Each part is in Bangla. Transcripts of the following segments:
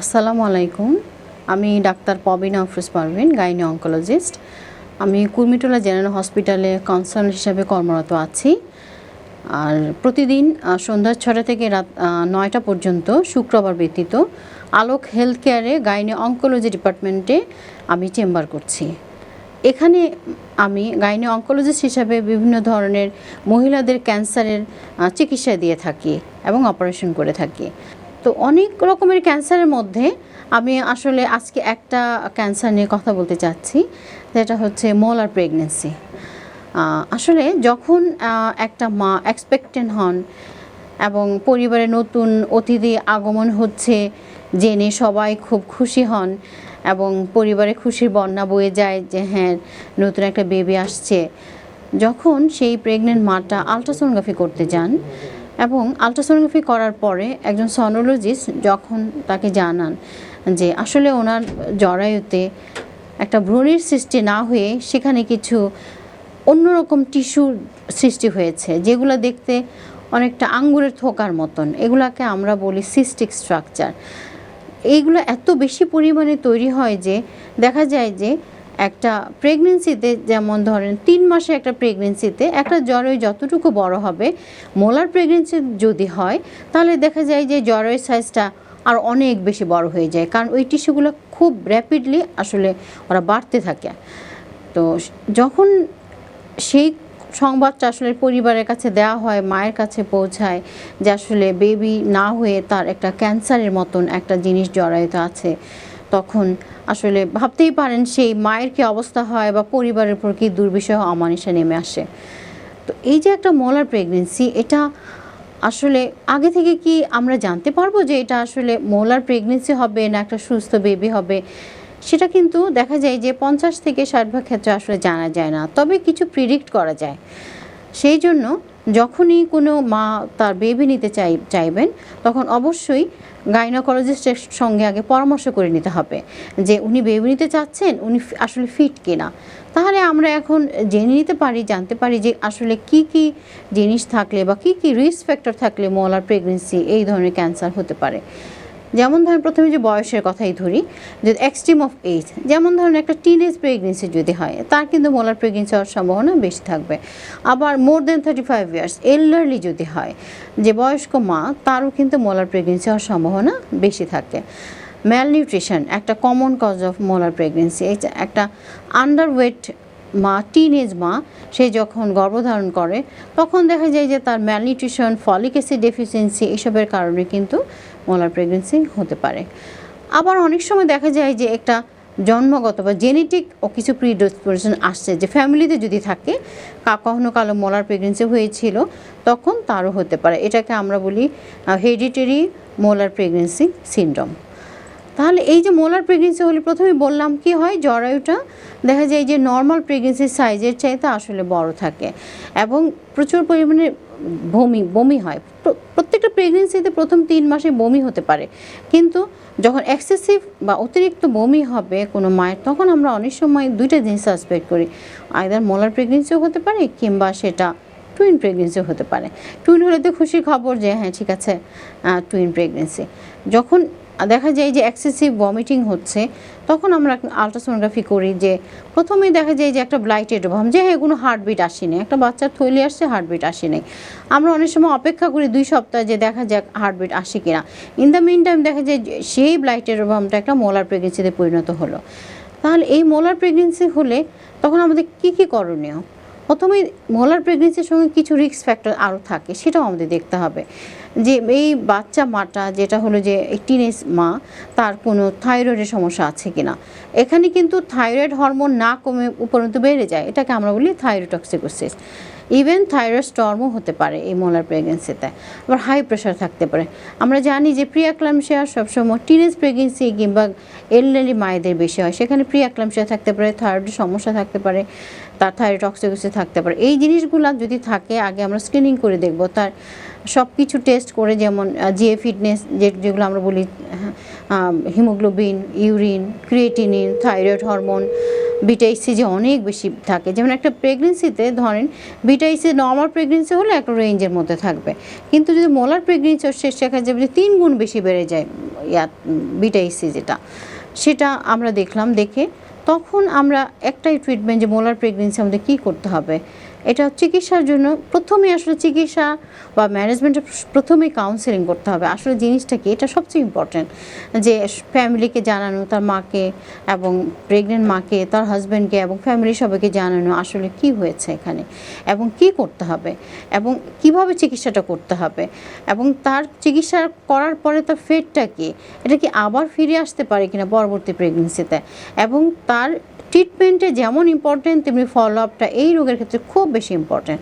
আসসালামু আলাইকুম। আমি doctor Pabina Afroz Parveen, gynae oncologist আমি কুর্মিটোলা জেনারেল হসপিটালে কনসার্ন হিসাবে কর্মরত আছি। আর প্রতিদিন সন্ধ্যা ছটা থেকে রাত নয়টা পর্যন্ত শুক্রবার ব্যতীত আলোক হেলথ কেয়ারে গাইনি অঙ্কোলজি ডিপার্টমেন্টে আমি চেম্বার করছি। এখানে আমি গাইনি অঙ্কোলজিস্ট হিসাবে বিভিন্ন ধরনের মহিলাদের ক্যান্সারের চিকিৎসা দিয়ে থাকি এবং অপারেশন করে থাকি। তো অনেক রকমের ক্যান্সারের মধ্যে আমি আসলে আজকে একটা ক্যান্সার নিয়ে কথা বলতে চাচ্ছি। যেটা হচ্ছে মোলার প্রেগনেন্সি। আসলে যখন একটা মা এক্সপেক্টেন্ট হন এবং পরিবারে নতুন অতিথি আগমন হচ্ছে, জেনে সবাই খুব খুশি হন এবং পরিবারে খুশির বন্যা বয়ে যায় যে হ্যাঁ নতুন একটা বেবি আসছে, যখন সেই প্রেগনেন্ট মাটা আলট্রাসোনোগ্রাফি করতে যান এবং আলট্রাসোনোগ্রাফি করার পরে একজন সনোলজিস্ট যখন তাকে জানান যে আসলে ওনার জরায়ুতে একটা ভ্রূণের সৃষ্টি না হয়ে সেখানে কিছু অন্যরকম টিস্যুর সৃষ্টি হয়েছে, যেগুলো দেখতে অনেকটা আঙ্গুরের থোকার মতন। এগুলাকে আমরা বলি সিস্টিক স্ট্রাকচার। এইগুলো এত বেশি পরিমাণে তৈরি হয় যে দেখা যায় যে একটা প্রেগনেন্সিতে যেমন ধরেন তিন মাসে একটা প্রেগনেন্সিতে একটা জ্বরে যতটুকু বড় হবে মোলার প্রেগনেন্সি যদি হয়, তাহলে দেখা যায় যে জ্বরের সাইজটা আর অনেক বেশি বড় হয়ে যায়। কারণ ওই টিস্যুগুলো খুব র্যাপিডলি আসলে ওরা বাড়তে থাকে। তো যখন সেই সংবাদটা আসলে পরিবারের কাছে দেওয়া হয়, মায়ের কাছে পৌঁছায় যে আসলে বেবি না হয়ে তার একটা ক্যান্সারের মতন একটা জিনিস জড়ায়িত আছে তখন আসলে ভাবতেই পারেন সেই মায়ের কি অবস্থা হয় বা পরিবারের উপর কি দুর্বিষহ অমানিসা নেমে আসে। তো এই যে একটা মোলার প্রেগনেন্সি এটা আসলে আগে থেকে কি আমরা জানতে পারব যে এটা আসলে মোলার প্রেগনেন্সি হবে না একটা সুস্থ বেবি হবে? সেটা কিন্তু দেখা যায় যে পঞ্চাশ থেকে ষাট ভাগ ক্ষেত্রে আসলে জানা যায় না। তবে কিছু প্রিডিক্ট করা যায়। সেই জন্য যখনই কোনো মা তার বেবি নিতে চাই, চাইবেন, তখন অবশ্যই গাইনোকোলজিস্টের সঙ্গে আগে পরামর্শ করে নিতে হবে যে উনি বেবি নিতে চাচ্ছেন, উনি আসলে ফিট কিনা। তাহলে আমরা এখন জেনে নিতে পারি, জানতে পারি যে আসলে কি কি জিনিস থাকলে বা কি কি রিস্ক ফ্যাক্টর থাকলে মলার প্রেগনেন্সি এই ধরনের ক্যান্সার হতে পারে। যেমন ধরেন প্রথমে যে বয়সের কথাই ধরি, যে এক্সট্রিম অফ এজ যেমন ধরেন একটা টিনেজ প্রেগনেন্সি যদি হয়, তার কিন্তু মোলার প্রেগনেন্সি হওয়ার সম্ভাবনা বেশি থাকবে। আবার more than thirty five years elderly যদি হয়, যে বয়স্ক মা, তারও কিন্তু মোলার প্রেগনেন্সি হওয়ার সম্ভাবনা বেশি থাকে। ম্যালনিউট্রিশন একটা common cause of molar pregnancy একটা আন্ডারওয়েট মা টিনেজ মা, সে যখন গর্ভধারণ করে, তখন দেখা যায় যে তার ম্যালনিউট্রিশন ফলিক অ্যাসিড ডেফিসিয়েন্সি এসবের কারণে কিন্তু মোলার প্রেগনেন্সি হতে পারে। আবার অনেক সময় দেখা যায় যে একটা জন্মগত বা জেনেটিক ও কিছু প্রিডিসপোজিশন আসছে, যে ফ্যামিলিতে যদি থাকে কখনো কালো মোলার প্রেগনেন্সি হয়েছিল, তখন তারও হতে পারে। এটাকে আমরা বলি হেরিটেরি মোলার প্রেগনেন্সি সিনড্রোম তাহলে এই যে মোলার প্রেগনেন্সি হলে প্রথমে বললাম, কি হয়? জরায়ুটা দেখা যায় যে নর্মাল প্রেগনেন্সির সাইজের চাইতে আসলে বড় থাকে। এবং প্রচুর পরিমাণে বমি বমি হয়। প্র- প্রত্যেকটা প্রেগনেন্সিতে প্রথম তিন মাসে বমি হতে পারে। কিন্তু যখন এক্সেসিভ বা অতিরিক্ত বমি হবে কোনো মায়ের, তখন আমরা অনেক সময় দুইটা জিনিস সাসপেক্ট করি। আইদার মোলার প্রেগনেন্সিও হতে পারে কিংবা সেটা টুইন প্রেগনেন্সি হতে পারে। টুইন হলে তো খুশির খবর যে হ্যাঁ ঠিক আছে টুইন প্রেগনেন্সি যখন দেখা যায় যে এক্সেসিভ ভমিটিং হচ্ছে, তখন আমরা আলট্রাসোনোগ্রাফি করি যে প্রথমেই দেখা যায় যে একটা ব্লাইটেড ভাব যে হ্যাঁ কোনো হার্টবিট আসেনি একটা বাচ্চার থৈলি আসছে হার্টবিট আসেনি আমরা অনেক সময় অপেক্ষা করি দুই সপ্তাহ যে দেখা যাক হার্টবিট আসে কিনা। ইন দ্য মিন টাইম দেখা যায় সেই ব্লাইটেড ভাবটা একটা মোলার প্রেগনেন্সিতে পরিণত হলো। তাহলে এই মোলার প্রেগনেন্সি হলে তখন আমাদের কী কী করণীয়? প্রথমে মোলার প্রেগনেন্সির সঙ্গে কিছু রিস্ক ফ্যাক্টর আরও থাকে, সেটাও আমাদের দেখতে হবে। যে এই বাচ্চা মাটা যেটা হলো যে টিনেজ মা, তার কোনো থাইরয়েডের সমস্যা আছে কিনা? এখানে কিন্তু থাইরয়েড হরমোন না কমে উপরন্তু বেড়ে যায়, এটাকে আমরা বলি থাইরোটক্সিকোসিস ইভেন থাইরয়েড স্টর্মও হতে পারে এই মোলার প্রেগনেন্সিতে আবার হাই প্রেশার থাকতে পারে। আমরা জানি যে প্রিয়াক্লামশিয়া সবসময় টিনেজ প্রেগনেন্সি কিংবা এলডারলি মায়েদের বেশি হয়, সেখানে প্রিয়াক্লামশিয়া থাকতে পারে থাইরয়েডের সমস্যা থাকতে পারে তার থাইরয়েড অক্সিকোসিস থাকতে পারে। এই জিনিসগুলো যদি থাকে, আগে আমরা স্ক্রিনিং করে দেখব। তার সব কিছু টেস্ট করে যেমন জিএ ফিটনেস যে, যেগুলো আমরা বলি haemoglobin urine creatinine thyroid hormone বিটাইসি যে অনেক বেশি থাকে। যেমন একটা প্রেগনেন্সিতে ধরেন বিটাইসি নর্মাল প্রেগনেন্সি হলে একটা রেঞ্জের মধ্যে থাকবে। কিন্তু যদি মোলার প্রেগনেন্সি শেষ দেখা যাবে যে তিন গুণ বেশি বেড়ে যায়, ইয়া বিটাইসি যেটা, সেটা আমরা দেখলাম, দেখে তখন আমরা একটাই ট্রিটমেন্ট যে মোলার প্রেগনেন্সি আমাদের কী করতে হবে? এটা চিকিৎসার জন্য প্রথমে আসলে চিকিৎসা বা ম্যানেজমেন্টের প্রথমে কাউন্সেলিং করতে হবে। আসলে জিনিসটা কি? এটা সবচেয়ে ইম্পর্টেন্ট যে ফ্যামিলিকে জানানো, তার মাকে এবং প্রেগনেন্ট মাকে, তার হাজব্যান্ডকে এবং ফ্যামিলি সবাইকে জানানো আসলে কি হয়েছে এখানে এবং কি করতে হবে এবং কীভাবে চিকিৎসাটা করতে হবে এবং তার চিকিৎসা করার পরে তার ফেটটা কি? এটা কি আবার ফিরে আসতে পারে কিনা পরবর্তী প্রেগনেন্সিতে এবং তার ট্রিটমেন্টে যেমন ইম্পর্টেন্ট তেমনি ফলো আপটা এই রোগের ক্ষেত্রে খুব বেশি ইম্পর্টেন্ট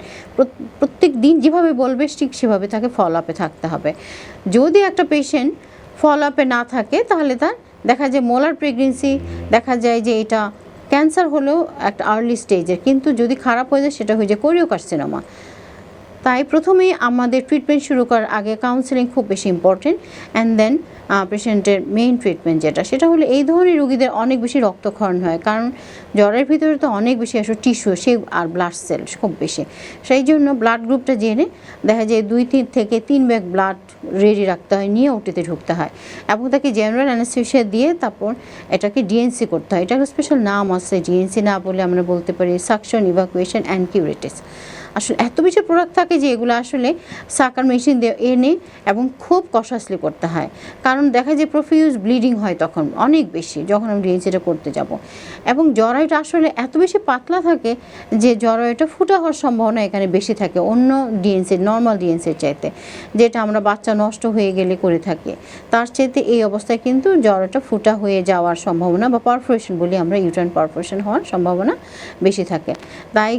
প্রত্যেক দিন যেভাবে বলবে ঠিক সেভাবে তাকে ফলো আপে থাকতে হবে। যদি একটা পেশেন্ট ফলো আপে না থাকে, তাহলে তার দেখা যায় মোলার প্রেগনেন্সি দেখা যায় যে এটা ক্যান্সার হলেও একটা আর্লি স্টেজের কিন্তু যদি খারাপ হয়ে যায়, সেটা হয়ে যায় কোরিও কার্সিনোমা তাই প্রথমেই আমাদের ট্রিটমেন্ট শুরু করার আগে কাউন্সেলিং খুব বেশি ইম্পর্টেন্ট অ্যান্ড দেন পেশেন্টের মেইন ট্রিটমেন্ট যেটা, সেটা হলো এই ধরনের রুগীদের অনেক বেশি রক্তক্ষরণ হয়। কারণ জ্বরের ভিতরে তো অনেক বেশি আসলে টিস্যু সে আর ব্লাড সেল খুব বেশি। সেই জন্য ব্লাড গ্রুপটা জেনে দেখা যায় দুই তিন থেকে তিন ব্যাগ ব্লাড রেডি রাখতে হয়, নিয়ে ওটিতে ঢুকতে হয়। এবং তাকে জেনারেল অ্যানাস্থেশিয়া দিয়ে তারপর এটাকে ডিএনসি করতে হয়। এটা একটা স্পেশাল নাম আছে ডিএনসি না বলে আমরা বলতে পারি সাকশন ইভাকুয়েশন অ্যান্ড কিউরেটিস আসলে এত বেশি প্রোডাক্ট থাকে যে এগুলো আসলে সাকার মেশিন দিয়ে এনে এবং খুব কষাসলি করতে হয়। কারণ দেখা যায় প্রফিউজ ব্লিডিং হয় তখন অনেক বেশি যখন আমি ডিএনসিটা করতে যাব। এবং জরায়ুটা আসলে এত বেশি পাতলা থাকে যে জরায়ুটা ফুটা হওয়ার সম্ভাবনা এখানে বেশি থাকে অন্য ডিএনসি নর্মাল ডিএনসির চাইতে। যেটা আমরা বাচ্চা নষ্ট হয়ে গেলে করে থাকি। তার চাইতে এই অবস্থায় কিন্তু জরাটা ফুটা হয়ে যাওয়ার সম্ভাবনা বা পারফোরেশন বলি আমরা ইউটার্ন পারফোরেশন হওয়ার সম্ভাবনা বেশি থাকে। তাই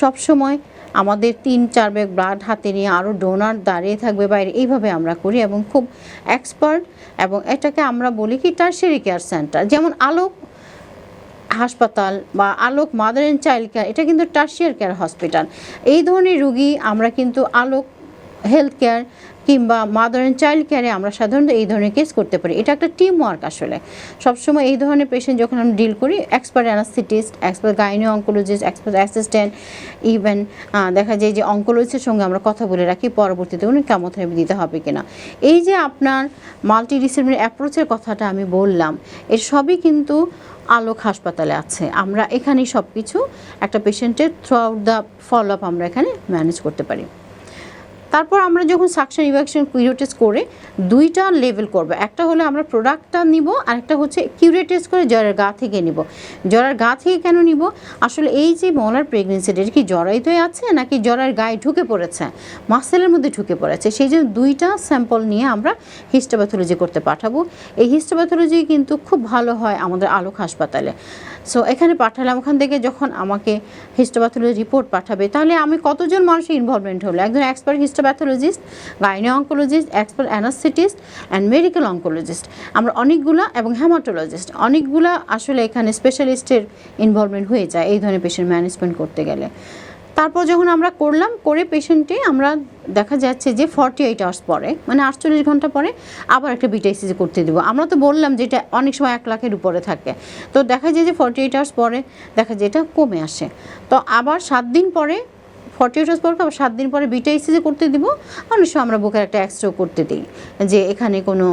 সবসময় আমাদের তিন, চার ব্যাগ ব্লাড হাতে নিয়ে আরও ডোনার দাঁড়িয়ে থাকবে বাইরে। এইভাবে আমরা করি এবং খুব এক্সপার্ট এবং এটাকে আমরা বলি কি টার্সারি কেয়ার সেন্টার যেমন আলোক হাসপাতাল বা Alok mother and child care এটা কিন্তু টার্সিয়ার কেয়ার হসপিটাল এই ধরনের রুগী আমরা কিন্তু আলোক হেলথ কেয়ার কিংবা মাদার অ্যান্ড চাইল্ড কেয়ারে আমরা সাধারণত এই ধরনের কেস করতে পারি। এটা একটা টিম ওয়ার্ক আসলে। সবসময় এই ধরনের পেশেন্ট যখন আমরা ডিল করি expert anaesthetist expert gynae oncologist expert assistant even দেখা যায় যে অঙ্কোলজিস্টের সঙ্গে আমরা কথা বলে রাখি, পরবর্তীতে উনি কেমোথেরাপি দিতে হবে কিনা। এই যে আপনার মাল্টি ডিসিপ্লিনারি অ্যাপ্রোচের কথাটা আমি বললাম, এর সবই কিন্তু আলোক হাসপাতালে আছে। আমরা এখানেই সব কিছু একটা পেশেন্টের throughout the follow up আমরা এখানে ম্যানেজ করতে পারি। তারপর আমরা যখন সাকশন ইভাকশন কিউরেটেস করে দুইটা লেভেল করব। একটা হলো আমরা প্রোডাক্টটা নিব আর একটা হচ্ছে কিউরেটেস করে জ্বরের গা থেকে নিব। জ্বরের গা থেকে কেন নিব? আসলে এই যে মলার প্রেগনেন্সিটা এটা কি জরাইতই আছে নাকি জ্বরের গায়ে ঢুকে পড়েছে? মাসেলের মধ্যে ঢুকে পড়েছে। সেই জন্য দুইটা স্যাম্পল নিয়ে আমরা হিস্টোপ্যাথোলজি করতে পাঠাবো। এই হিস্টোপ্যাথোলজি কিন্তু খুব ভালো হয় আমাদের আলোক হাসপাতালে। সো এখানে পাঠালাম। ওখান থেকে যখন আমাকে হিস্টোপ্যাথোলজি রিপোর্ট পাঠাবে, তাহলে আমি কতজন মানুষের ইনভলভমেন্ট হলো? একজন expert histopathologist gynae oncologist expert anaesthetist and medical oncologist আমরা অনেকগুলা এবং হ্যামাটোলজিস্ট অনেকগুলা আসলে এখানে স্পেশালিস্টের ইনভলভমেন্ট হয়ে যায় এই ধরনের পেশেন্ট ম্যানেজমেন্ট করতে গেলে। তারপর যখন আমরা করলাম, করে পেশেন্টে আমরা দেখা যাচ্ছে যে ফর্টি এইট আওয়ার্স পরে মানে আটচল্লিশ ঘণ্টা পরে আবার একটা বিটাইসিসি করতে দেবো। আমরা তো বললাম যে এটা অনেক সময় এক লাখের উপরে থাকে। তো দেখা যায় যে ফর্টি এইট আওয়ার্স পরে দেখা যায় এটা কমে আসে। তো আবার সাত দিন পরে ফর্টি আওয়ার্স পর সাত দিন পরে বিটাইসিসি করতে দিব। অনেক সময় আমরা বুকের একটা এক্সট্রা করতে দিই, যে এখানে কোনো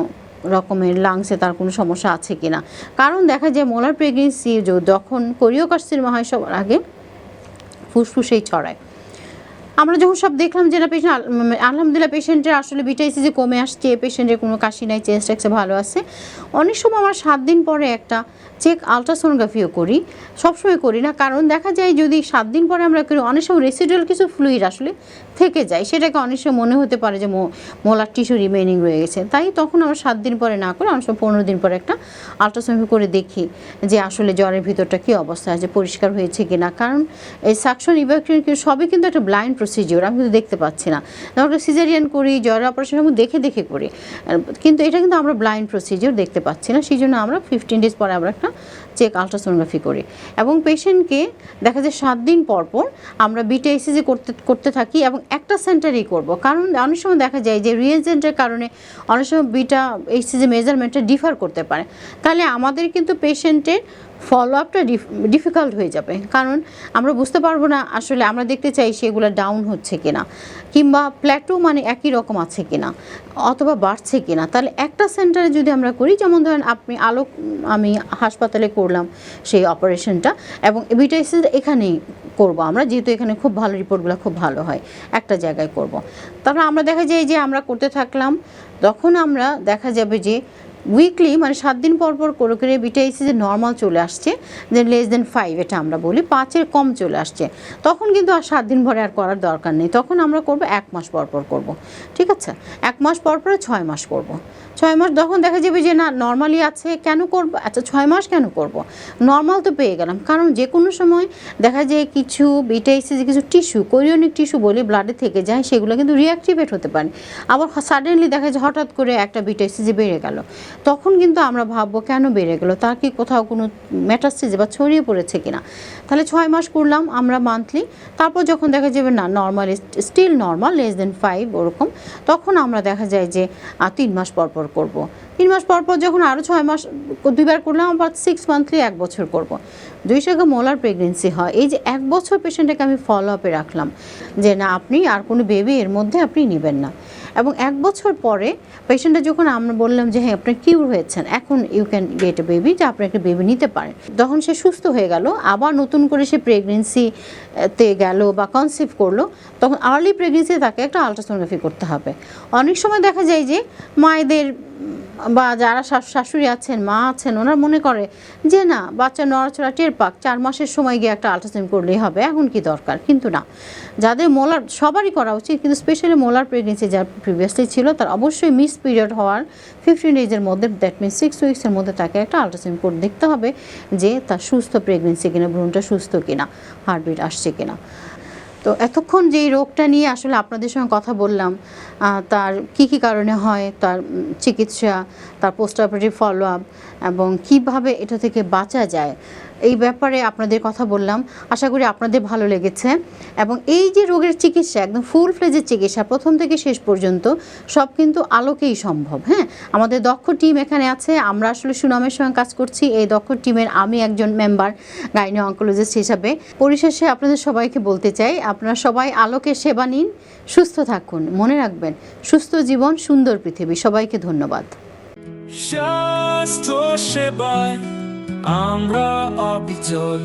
রকমের লাংসে তার কোনো সমস্যা আছে কি না কারণ দেখা যায় মোলার প্রেগনেন্সি যখন কোরিও কার্সিনোমা হয় সবার আগে, ফুসফুসেই ছড়ায়। আমরা যখন সব দেখলাম যে না পেশেন্ট আলহামদুলিল্লাহ পেশেন্টের আসলে বিটাইসিসি কমে আসছে পেশেন্টের কোনো কাশি নাই চেস্ট এক্সে ভালো আছে। অনেক সময় আমার সাত দিন পরে একটা চেক, আলট্রাসোনোগ্রাফিও করি, সবসময় করি না। কারণ দেখা যায় যদি সাত দিন পরে আমরা করি, অনেক সময় রেসিডুয়াল কিছু ফ্লুইড আসলে থেকে যায়। সেটাকে অনেক সময় মনে হতে পারে যে মোলার টিস্যু রিমেনিং রয়ে গেছে। তাই তখন আমরা সাত দিন পরে না করে, অনেক সময় পনেরো দিন পরে একটা আলট্রাসোনোগ্রাফি করে দেখি যে আসলে জ্বরের ভিতরটা কী অবস্থা আছে, পরিষ্কার হয়েছে কি না কারণ এই সাকশন ইভাকুয়েশন সবই কিন্তু একটা ব্লাইন্ড প্রসিজিওর আমি কিন্তু দেখতে পাচ্ছি না। আমরা সিজারিয়ান করি জ্বরের অপারেশন আমি দেখে দেখে করি। কিন্তু এটা কিন্তু আমরা ব্লাইন্ড প্রসিজিওর দেখতে পাচ্ছি না। সেই জন্য আমরা ফিফটিন ডেজ পরে আমরা একটা চেক আলট্রাসোনোগ্রাফি করি। এবং পেশেন্টকে দেখা যায় সাত দিন পর পর আমরা বিটা এসিজি করতে করতে থাকি এবং একটা সেন্টারেই করব। কারণ অনেক সময় দেখা যায় যে রিয়েজেন্টের কারণে অনেক সময় বিটা এইসিজি মেজারমেন্টটা ডিফার করতে পারে। তাহলে আমাদের কিন্তু পেশেন্টের ফলো আপটা ডিফিকাল্ট হয়ে যাবে। কারণ আমরা বুঝতে পারব না আসলে আমরা দেখতে চাই সেগুলো ডাউন হচ্ছে কিনা। কিংবা প্ল্যাটো মানে একই রকম আছে কিনা, অথবা বাড়ছে কিনা। তাহলে একটা সেন্টারে যদি আমরা করি, যেমন ধরেন আপনি আলোক, আমি হাসপাতালে করলাম সেই অপারেশনটা এবং বিটাইসিস এখানেই করব আমরা, যেহেতু এখানে খুব ভালো রিপোর্টগুলো খুব ভালো হয়, একটা জায়গায় করব। তারপর আমরা দেখা যায় যে আমরা করতে থাকলাম, তখন আমরা দেখা যাবে যে উইকলি মানে সাত দিন পর পর করে করে বিটাইসি যে নর্মাল চলে আসছে যে লেস দেন ফাইভ এটা আমরা বলি, পাঁচের কম চলে আসছে। তখন কিন্তু আর সাত দিন পরে আর করার দরকার নেই। তখন আমরা করব এক মাস পর পর করব। ঠিক আছে? এক মাস পর পরে ছয় মাস করব। ছয় মাস, তখন দেখা যাবে যে না নর্মালি আছে, কেন করব? আচ্ছা ছয় মাস কেন করব? নর্মাল তো পেয়ে গেলাম। কারণ যে কোনো সময় দেখা যায় কিছু বিটাইসিস কিছু টিস্যু কোরিয়নিক টিস্যু বলে ব্লাডে থেকে যায়, সেগুলো কিন্তু রিঅ্যাক্টিভেট হতে পারে। আবার সাডেনলি দেখা যায় হঠাৎ করে একটা বিটাইসিস বেড়ে গেল। তখন কিন্তু আমরা ভাববো, কেন বেড়ে গেল? তার কি কোথাও কোনো মেটাস্টিস বা ছড়িয়ে পড়েছে কিনা? তাহলে ছয় মাস করলাম আমরা মান্থলি তারপর যখন দেখা যাবে, না normal still normal less than five ওরকম, তখন আমরা দেখা যায় যে তিন মাস পর পর করব। তিন মাস পর পর যখন আরও ছয় মাস দুইবার করলাম, আবার সিক্স মান্থলি এক বছর করব। দুই টাকা মোলার প্রেগনেন্সি হয়। এই যে এক বছর পেশেন্টটাকে আমি ফলো আপে রাখলাম যে, না, আপনি আর কোনো বেবি এর মধ্যে আপনি নেবেন না। এবং এক বছর পরে পেশেন্টটা যখন আমরা বললাম যে হ্যাঁ আপনার কিউর হয়েছেন, এখন you can get a baby যে আপনি একটা বেবি নিতে পারেন তখন সে সুস্থ হয়ে গেল, আবার নতুন করে সে প্রেগনেন্সিতে গেল বা কনসিভ করল, তখন আর্লি প্রেগনেন্সি তাকে একটা আলট্রাসোনোগ্রাফি করতে হবে। অনেক সময় দেখা যায় যে, মায়েদের বা যারা শাশ- শাশুড়ি আছেন, মা আছেন, ওনারা মনে করে যে না, বাচ্চা নড়াচড়া টের পাক, চার মাসের সময় গিয়ে একটা আলট্রাসাউন্ড করলেই হবে, এখন কি দরকার? কিন্তু না। যাদের মোলার সবারই করা উচিত, কিন্তু স্পেশালি মোলার প্রেগনেন্সি যার প্রিভিয়াসলি ছিল, তার অবশ্যই মিস পিরিয়ড হওয়ার ফিফটিন ডেজের মধ্যে দ্যাট মিনস সিক্স উইক্সের মধ্যে তাকে একটা আলট্রাসাউন্ড করে দেখতে হবে যে তার সুস্থ প্রেগনেন্সি কিনা, ভ্রূণটা সুস্থ কিনা হার্টবিট আসছে কিনা। তো এতক্ষণ যেই রোগটা নিয়ে আসলে আপনাদের সঙ্গে কথা বললাম তার কি কি কারণে হয়, তার চিকিৎসা, তার পোস্ট অপারেটিভ ফলো আপ এবং কীভাবে এটা থেকে বাঁচা যায় এই ব্যাপারে আপনাদের কথা বললাম। আশা করি আপনাদের ভালো লেগেছে। এবং এই যে রোগের চিকিৎসা, একদম ফুল ফ্লেজের চিকিৎসা, প্রথম থেকে শেষ পর্যন্ত, সব কিন্তু আলোকেই সম্ভব হ্যাঁ? আমাদের দক্ষ টিম এখানে আছে। আমরা আসলে সুনামের সঙ্গে কাজ করছি। এই দক্ষ টিমের আমি একজন মেম্বার গাইনি অঙ্কোলজিস্ট হিসাবে। পরিশেষে আপনাদের সবাইকে বলতে চাই, আপনারা সবাই আলোকে সেবা নিন, সুস্থ থাকুন। মনে রাখবেন, সুস্থ জীবন, সুন্দর পৃথিবী। সবাইকে ধন্যবাদ। স্বাস্থ্য সেবায় আমরা অবিচল